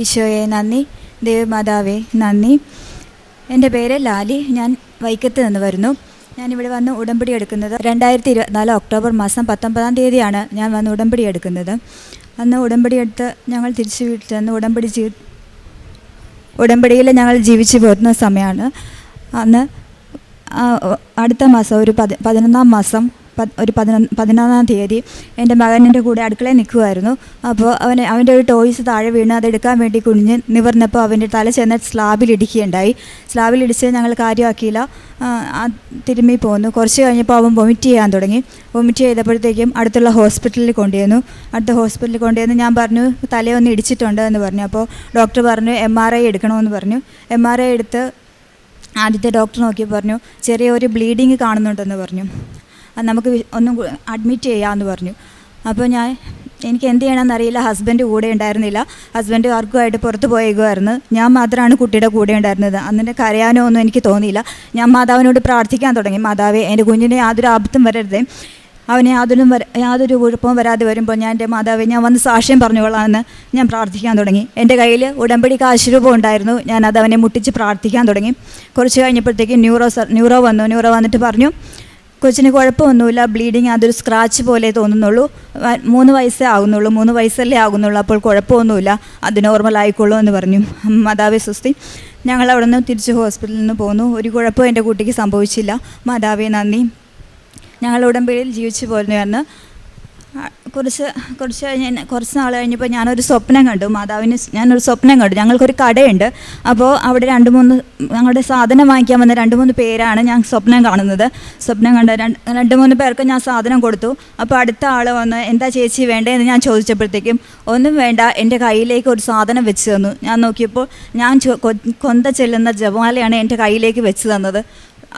ഈശോയെ നന്ദി. ദേവമാതാവേ നന്ദി. എന്റെ പേര് ലാലി. ഞാൻ വൈക്കത്ത് നിന്ന് വരുന്നു. ഞാനിവിടെ വന്ന് ഉടമ്പടി എടുക്കുന്നത് രണ്ടായിരത്തി ഇരുപത്തിനാല് ഒക്ടോബർ മാസം പത്തൊമ്പതാം തീയതിയാണ് ഞാൻ വന്ന് ഉടമ്പടി എടുക്കുന്നത്. അന്ന് ഉടമ്പടി എടുത്ത് ഞങ്ങൾ തിരിച്ചു വീട്ടിൽ നിന്ന് ഉടമ്പടി ജീ ഉടമ്പടിയിൽ ഞങ്ങൾ ജീവിച്ചു പോരുന്ന സമയമാണ്. അന്ന് അടുത്ത മാസം ഒരു പതി പതിനൊന്നാം മാസം ഒരു പതിനൊന്ന് പതിനൊന്നാം തീയതി എന്റെ മകന്റെ കൂടെ അടുക്കളയിൽ നിൽക്കുമായിരുന്നു അപ്പോൾ അവന് അവന്റെ ഒരു ടോയ്സ് താഴെ വീണ് അതെടുക്കാൻ വേണ്ടി കുഞ്ഞ് നിവർന്നപ്പോൾ അവന്റെ തല ചെന്ന് സ്ലാബിലിടിക്കുകയുണ്ടായി സ്ലാബിലിടിച്ച് ഞങ്ങൾ കാര്യമാക്കിയില്ല. തിരുമ്മി പോന്നു. കുറച്ച് കഴിഞ്ഞപ്പോൾ അവൻ വൊമിറ്റ് ചെയ്യാൻ തുടങ്ങി. വൊമിറ്റ് ചെയ്തപ്പോഴത്തേക്കും അടുത്തുള്ള ഹോസ്പിറ്റലിൽ കൊണ്ടുവന്നു അടുത്ത ഹോസ്പിറ്റലിൽ കൊണ്ടുവന്ന് ഞാൻ പറഞ്ഞു തലയൊന്ന് ഇടിച്ചിട്ടുണ്ട് എന്ന് പറഞ്ഞു. അപ്പോൾ ഡോക്ടർ പറഞ്ഞു എം ആർ ഐ എടുക്കണമെന്ന് പറഞ്ഞു. എം ആർ ഐ എടുത്ത് ആദ്യത്തെ ഡോക്ടർ നോക്കി പറഞ്ഞു ചെറിയൊരു ബ്ലീഡിങ് കാണുന്നുണ്ടെന്ന് പറഞ്ഞു. നമുക്ക് ഒന്നും അഡ്മിറ്റ് ചെയ്യാമെന്ന് പറഞ്ഞു. അപ്പോൾ ഞാൻ എനിക്ക് എന്ത് ചെയ്യണമെന്ന് അറിയില്ല. ഹസ്ബൻഡ് കൂടെ ഉണ്ടായിരുന്നില്ല. ഹസ്ബൻഡ് വർക്കുമായിട്ട് പുറത്ത് പോയേക്കുമായിരുന്നു ഞാൻ മാത്രമാണ് കുട്ടിയുടെ കൂടെ ഉണ്ടായിരുന്നത്. അന്നിന്റെ കരയാനോ ഒന്നും എനിക്ക് തോന്നിയില്ല. ഞാൻ മാതാവിനോട് പ്രാർത്ഥിക്കാൻ തുടങ്ങി. മാതാവേ എന്റെ കുഞ്ഞിനെ യാതൊരു ആപത്തും വരരുതേ. അവനെ യാതൊരു യാതൊരു കുഴപ്പവും വരാതെ വരുമ്പോൾ ഞാൻ എന്റെ മാതാവെ ഞാൻ വന്ന് സാക്ഷ്യം പറഞ്ഞുകൊള്ളാമെന്ന് ഞാൻ പ്രാർത്ഥിക്കാൻ തുടങ്ങി. എന്റെ കയ്യിൽ ഉടമ്പടി കാശുരൂപം ഉണ്ടായിരുന്നു. ഞാൻ അത് അവനെ മുട്ടിച്ച് പ്രാർത്ഥിക്കാൻ തുടങ്ങി. കുറച്ച് കഴിഞ്ഞപ്പോഴത്തേക്ക് ന്യൂറോ ന്യൂറോ വന്നു. ന്യൂറോ വന്നിട്ട് പറഞ്ഞു കൊച്ചിന് കുഴപ്പമൊന്നുമില്ല ബ്ലീഡിങ് അതൊരു സ്ക്രാച്ച് പോലെ തോന്നുന്നുള്ളൂ. മൂന്ന് വയസ്സേ ആകുന്നുള്ളൂ മൂന്ന് വയസ്സല്ലേ ആകുന്നുള്ളൂ അപ്പോൾ കുഴപ്പമൊന്നുമില്ല. അത് നോർമൽ ആയിക്കോളൂ എന്ന് പറഞ്ഞു. മാതാവേ സുസ്തി ഞങ്ങൾ അവിടെ നിന്ന് തിരിച്ച് ഹോസ്പിറ്റലിൽ നിന്ന് പോന്നു. ഒരു കുഴപ്പവും എന്റെ കുട്ടിക്ക് സംഭവിച്ചില്ല. മാതാവേ നന്ദി. ഞങ്ങൾ ഉടമ്പടിയിൽ ജീവിച്ചു പോരുന്നു ആ, കുറച്ച് കുറച്ച് കഴിഞ്ഞ് കുറച്ച് നാൾ കഴിഞ്ഞപ്പോൾ ഞാനൊരു സ്വപ്നം കണ്ടു. മാതാവിന് ഞാനൊരു സ്വപ്നം കണ്ടു. ഞങ്ങൾക്കൊരു കടയുണ്ട്. അപ്പോൾ അവിടെ രണ്ട് മൂന്ന് ഞങ്ങളുടെ സാധനം വാങ്ങിക്കാൻ വന്ന രണ്ട് മൂന്ന് പേരാണ് ഞാൻ സ്വപ്നം കാണുന്നത്. സ്വപ്നം കണ്ട രണ്ട് രണ്ട് മൂന്ന് പേർക്ക് ഞാൻ സാധനം കൊടുത്തു. അപ്പോൾ അടുത്ത ആൾ വന്ന് എന്താ ചേച്ചി വേണ്ടതെന്ന് ഞാൻ ചോദിച്ചപ്പോഴത്തേക്കും ഒന്നും വേണ്ട. എന്റെ കയ്യിലേക്ക് ഒരു സാധനം വെച്ച് തന്നു. ഞാൻ നോക്കിയപ്പോൾ ഞാൻ കൊന്ത ചെല്ലുന്ന ജവാലയാണ് എന്റെ കയ്യിലേക്ക് വെച്ച് തന്നത്.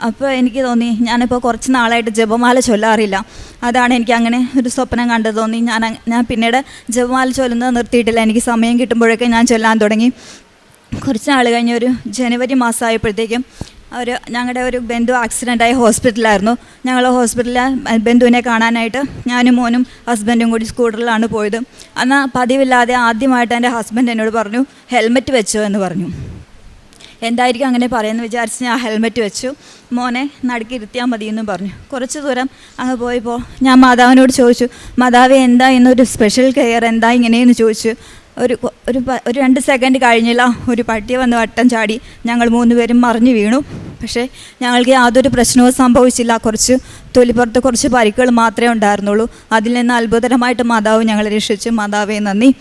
അപ്പോൾ എനിക്ക് തോന്നി ഞാനിപ്പോൾ കുറച്ച് നാളായിട്ട് ജപമാല ചൊല്ലാറില്ല. അതാണ് എനിക്ക് അങ്ങനെ ഒരു സ്വപ്നം കണ്ടത് തോന്നി. ഞാൻ ഞാൻ പിന്നീട് ജപമാല ചൊല്ലുന്നത് നിർത്തിയിട്ടില്ല. എനിക്ക് സമയം കിട്ടുമ്പോഴൊക്കെ ഞാൻ ചൊല്ലാൻ തുടങ്ങി. കുറച്ച് നാൾ കഴിഞ്ഞ് ഒരു ജനുവരി മാസമായപ്പോഴത്തേക്കും ഒരു ഞങ്ങളുടെ ഒരു ബന്ധു ആക്സിഡന്റായി ഹോസ്പിറ്റലായിരുന്നു ഞങ്ങൾ ഹോസ്പിറ്റലിൽ ബന്ധുവിനെ കാണാനായിട്ട് ഞാനും മോനും ഹസ്ബൻഡും കൂടി സ്കൂട്ടറിലാണ് പോയത്. എന്നാൽ പതിവില്ലാതെ ആദ്യമായിട്ട് എന്റെ ഹസ്ബൻഡ് എന്നോട് പറഞ്ഞു ഹെൽമെറ്റ് വെച്ചോ എന്ന് പറഞ്ഞു. എന്തായിരിക്കും അങ്ങനെ പറയുമെന്ന് വിചാരിച്ച് ഞാൻ ഹെൽമെറ്റ് വെച്ചു. മോനെ നടുക്കി ഇരുത്തിയാൽ മതി എന്ന് പറഞ്ഞു. കുറച്ച് ദൂരം അങ്ങ് പോയപ്പോൾ ഞാൻ മാതാവിനോട് ചോദിച്ചു മാതാവ് എന്താ ഇന്നൊരു സ്പെഷ്യൽ കെയർ എന്താ ഇങ്ങനെയെന്ന് ചോദിച്ചു. ഒരു ഒരു ഒരു രണ്ട് സെക്കൻഡ് കഴിഞ്ഞില്ല. ഒരു പട്ടി വന്ന് വട്ടം ചാടി. ഞങ്ങൾ മൂന്ന് പേരും മറിഞ്ഞു വീണു. പക്ഷേ ഞങ്ങൾക്ക് യാതൊരു പ്രശ്നവും സംഭവിച്ചില്ല. കുറച്ച് തൊലിപ്പുറത്ത് കുറച്ച് പരിക്കുകൾ മാത്രമേ ഉണ്ടായിരുന്നുള്ളൂ. അതിൽ നിന്ന് അത്ഭുതകരമായിട്ട് മാതാവ് ഞങ്ങളെ രക്ഷിച്ചു. മാതാവേ നന്ദി.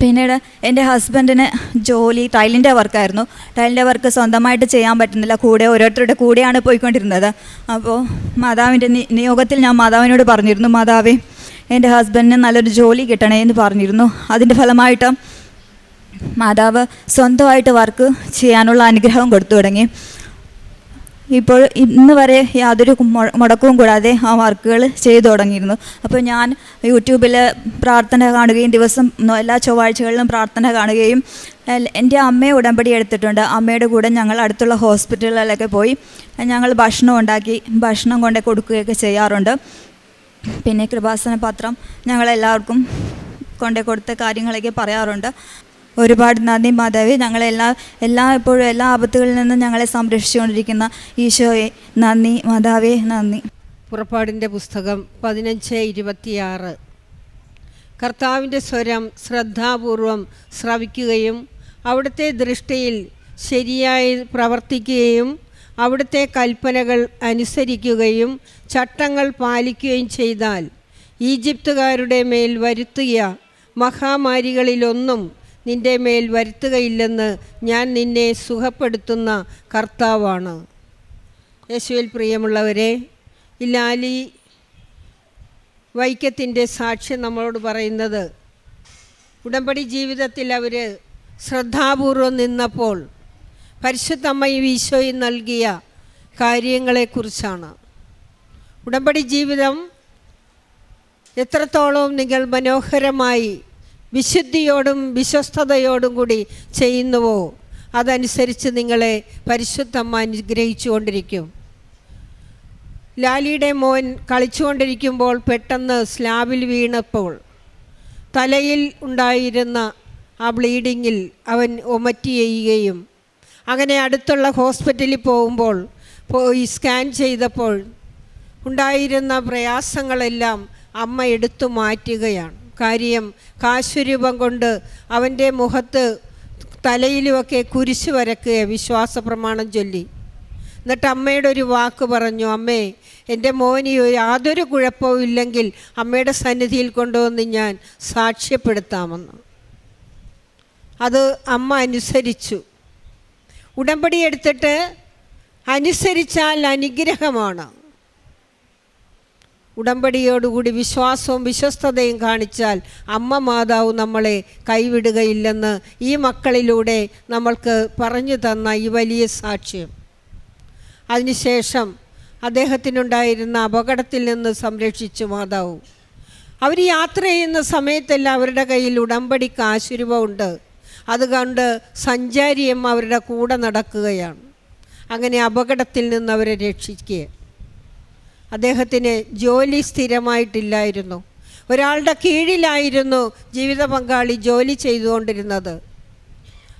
പിന്നീട് എന്റെ ഹസ്ബൻഡിന് ജോലി ടൈലിന്റെ വർക്കായിരുന്നു. ടൈലിന്റെ വർക്ക് സ്വന്തമായിട്ട് ചെയ്യാൻ പറ്റുന്നില്ല. കൂടെ ഓരോരുത്തരുടെ കൂടെയാണ് പോയിക്കൊണ്ടിരുന്നത്. അപ്പോൾ മാതാവിന്റെ നിയോഗത്തിൽ ഞാൻ മാതാവിനോട് പറഞ്ഞിരുന്നു മാതാവേ എന്റെ ഹസ്ബൻഡിന് നല്ലൊരു ജോലി കിട്ടണേ എന്ന് പറഞ്ഞിരുന്നു. അതിന്റെ ഫലമായിട്ട് മാതാവ് സ്വന്തമായിട്ട് വർക്ക് ചെയ്യാനുള്ള അനുഗ്രഹം കൊടുത്തു തുടങ്ങി. ഇപ്പോൾ ഇന്ന് വരെ യാതൊരു മുടക്കവും കൂടാതെ ആ വർക്കുകൾ ചെയ്തു തുടങ്ങിയിരുന്നു. അപ്പോൾ ഞാൻ യൂട്യൂബിൽ പ്രാർത്ഥന കാണുകയും ദിവസം എല്ലാ ചൊവ്വാഴ്ചകളിലും പ്രാർത്ഥന കാണുകയും എന്റെ അമ്മയെ ഉടമ്പടി എടുത്തിട്ടുണ്ട്. അമ്മയുടെ കൂടെ ഞങ്ങൾ അടുത്തുള്ള ഹോസ്പിറ്റലുകളിലൊക്കെ പോയി ഞങ്ങൾ ഭക്ഷണം ഉണ്ടാക്കി ഭക്ഷണം കൊണ്ട് കൊടുക്കുകയൊക്കെ ചെയ്യാറുണ്ട്. പിന്നെ കൃപാസന പത്രം ഞങ്ങളെല്ലാവർക്കും കൊണ്ടു കൊടുത്ത കാര്യങ്ങളൊക്കെ പറയാറുണ്ട്. ഒരുപാട് നന്ദി മാതാവി. ഞങ്ങളെല്ലാ എല്ലാ എപ്പോഴും എല്ലാ ആപത്തുകളിൽ നിന്നും ഞങ്ങളെ സംരക്ഷിച്ചുകൊണ്ടിരിക്കുന്ന ഈശോയെ. നന്ദി മാതാവേ നന്ദി. പുറപ്പാടിന്റെ പുസ്തകം പതിനഞ്ച് ഇരുപത്തിയാറ്. കർത്താവിന്റെ സ്വരം ശ്രദ്ധാപൂർവം ശ്രവിക്കുകയും അവിടുത്തെ ദൃഷ്ടിയിൽ ശരിയായി പ്രവർത്തിക്കുകയും അവിടുത്തെ കൽപ്പനകൾ അനുസരിക്കുകയും ചട്ടങ്ങൾ പാലിക്കുകയും ചെയ്താൽ ഈജിപ്തുകാരുടെ മേൽ വരുത്തിയ മഹാമാരികളിലൊന്നും നിന്റെ മേൽ വരുത്തുകയില്ലെന്ന് ഞാൻ നിന്നെ സുഖപ്പെടുത്തുന്ന കർത്താവാണ്. യേശുവിൽ പ്രിയമുള്ളവരെ ഈ ലാലി വൈക്കത്തിന്റെ സാക്ഷ്യം നമ്മളോട് പറയുന്നത് ഉടമ്പടി ജീവിതത്തിൽ അവർ ശ്രദ്ധാപൂർവം നിന്നപ്പോൾ പരിശുദ്ധമ്മയും ഈശോയും നൽകിയ കാര്യങ്ങളെക്കുറിച്ചാണ്. ഉടമ്പടി ജീവിതം എത്രത്തോളം നിങ്ങൾ മനോഹരമായി വിശുദ്ധിയോടും വിശ്വസ്തയോടും കൂടി ചെയ്യുന്നുവോ? അതനുസരിച്ച് നിങ്ങളെ പരിശുദ്ധമ്മ അനുഗ്രഹിച്ചു കൊണ്ടിരിക്കും ലാലിയുടെ മോൻ കളിച്ചുകൊണ്ടിരിക്കുമ്പോൾ പെട്ടെന്ന് സ്ലാബിൽ വീണപ്പോൾ തലയിൽ ഉണ്ടായിരുന്ന ആ ബ്ലീഡിങ്ങിൽ അവൻ ഒമറ്റി ചെയ്യുകയും അങ്ങനെ അടുത്തുള്ള ഹോസ്പിറ്റലിൽ പോകുമ്പോൾ പോയി സ്കാൻ ചെയ്തപ്പോൾ ഉണ്ടായിരുന്ന പ്രയാസങ്ങളെല്ലാം അമ്മ എടുത്തു മാറ്റുകയാണ്. കാര്യം കാശുരൂപം കൊണ്ട് അവന്റെ മുഖത്ത് തലയിലുമൊക്കെ കുരിശ് വരക്കുക വിശ്വാസ പ്രമാണം ചൊല്ലി. എന്നിട്ട് അമ്മയുടെ ഒരു വാക്ക് പറഞ്ഞു അമ്മേ എന്റെ മോനി യാതൊരു കുഴപ്പവും ഇല്ലെങ്കിൽ അമ്മയുടെ സന്നിധിയിൽ കൊണ്ടുവന്ന് ഞാൻ സാക്ഷ്യപ്പെടുത്താമെന്ന്. അത് അമ്മ അനുസരിച്ചു. ഉടമ്പടി എടുത്തിട്ട് അനുസരിച്ചാൽ അനുഗ്രഹമാണ്. ഉടമ്പടിയോടുകൂടി വിശ്വാസവും വിശ്വസ്തതയും കാണിച്ചാൽ അമ്മ മാതാവ് നമ്മളെ കൈവിടുകയില്ലെന്ന് ഈ മക്കളിലൂടെ നമ്മൾക്ക് പറഞ്ഞു തന്ന ഈ വലിയ സാക്ഷ്യം. അതിനുശേഷം അദ്ദേഹത്തിനുണ്ടായിരുന്ന അപകടത്തിൽ നിന്ന് സംരക്ഷിച്ചു മാതാവ്. അവർ യാത്ര ചെയ്യുന്ന സമയത്തെല്ലാം അവരുടെ കയ്യിൽ ഉടമ്പടി കാശുരൂപമുണ്ട് അതുകൊണ്ട് സഞ്ചാരിയമ്മ അവരുടെ കൂടെ നടക്കുകയാണ്. അങ്ങനെ അപകടത്തിൽ നിന്ന് അവരെ രക്ഷിക്കുക. അദ്ദേഹത്തിന് ജോലി സ്ഥിരമായിട്ടില്ലായിരുന്നു. ഒരാളുടെ കീഴിലായിരുന്നു ജീവിത പങ്കാളി ജോലി ചെയ്തുകൊണ്ടിരുന്നത്.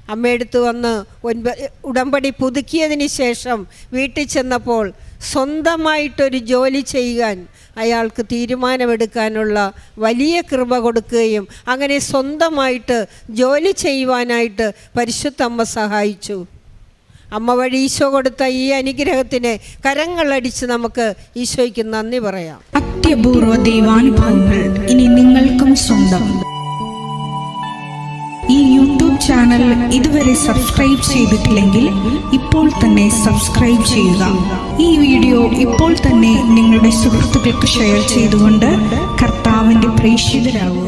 അമ്മയെടുത്ത് വന്ന് ഒൻപ ഉടമ്പടി പുതുക്കിയതിന് ശേഷം വീട്ടിൽ ചെന്നപ്പോൾ സ്വന്തമായിട്ടൊരു ജോലി ചെയ്യാൻ അയാൾക്ക് തീരുമാനമെടുക്കാനുള്ള വലിയ കൃപ കൊടുക്കുകയും അങ്ങനെ സ്വന്തമായിട്ട് ജോലി ചെയ്യുവാനായിട്ട് പരിശുദ്ധമ്മ സഹായിച്ചു. അമ്മ വഴി ഈശോ കൊടുത്ത ഈ അനുഗ്രഹത്തിന് കരങ്ങളടിച്ച് നമുക്ക് ഈശോയ്ക്ക് നന്ദി പറയാം. അത്യപൂർവ ദൈവാനുഭവങ്ങൾ ഇനി നിങ്ങൾക്കും സ്വന്തം. ഈ യൂട്യൂബ് ചാനൽ ഇതുവരെ സബ്സ്ക്രൈബ് ചെയ്തിട്ടില്ലെങ്കിൽ ഇപ്പോൾ തന്നെ സബ്സ്ക്രൈബ് ചെയ്യുക. ഈ വീഡിയോ ഇപ്പോൾ തന്നെ നിങ്ങളുടെ സുഹൃത്തുക്കൾക്ക് ഷെയർ ചെയ്തുകൊണ്ട് കർത്താവിന്റെ പ്രേക്ഷിതരാകുക